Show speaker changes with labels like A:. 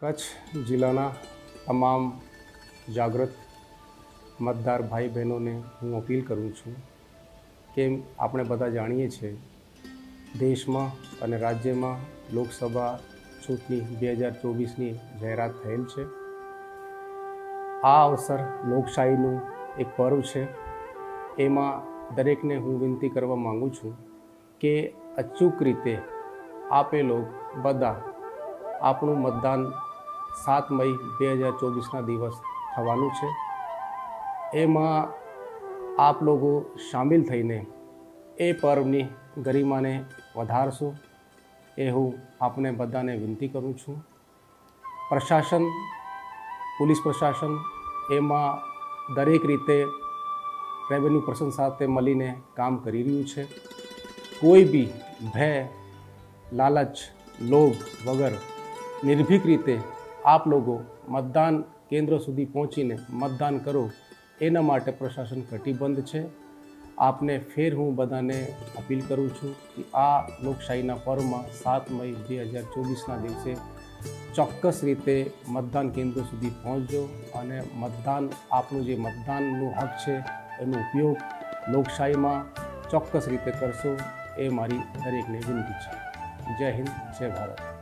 A: કચ્છ જિલ્લાના તમામ જાગૃત મતદાર ભાઈ બહેનોને હું અપીલ કરું છું કે આપણે બધા જાણીએ છીએ, દેશમાં અને રાજ્યમાં લોકસભા ચૂંટણી બે હજાર ચોવીસની જાહેરાત થયેલ છે. આ અવસર લોકશાહીનું એક પર્વ છે. એમાં દરેકને હું વિનંતી કરવા માગું છું કે અચૂક રીતે આપે લોકો બધા આપણું મતદાન સાત મઈ બે હજાર ચોવીસના દિવસ થવાનું છે. એમાં આપ લોકો સામેલ થઈને એ પર્વની ગરિમાને વધારશો એ હું આપને બધાને વિનંતી કરું છું. પ્રશાસન, પોલીસ પ્રશાસન એમાં દરેક રીતે રેવન્યુ પર્સન સાથે મળીને કામ કરી રહ્યું છે. કોઈ બી ભય, લાલચ, લોભ વગર નિર્ભીક રીતે આપ લોકો મતદાન કેન્દ્ર સુધી પહોંચીને મતદાન કરો, એના માટે પ્રશાસન કટિબદ્ધ છે. આપને ફેર હું બધાને અપીલ કરું છું કે આ લોકશાહીના પર્વમાં સાત મઈ બે હજાર ચોવીસના દિવસે ચોક્કસ રીતે મતદાન કેન્દ્ર સુધી પહોંચજો અને મતદાન, આપનું જે મતદાનનું હક છે, એનો ઉપયોગ લોકશાહીમાં ચોક્કસ રીતે કરશો, એ મારી દરેકને વિનંતી છે. જય હિન્દ, જય ભારત.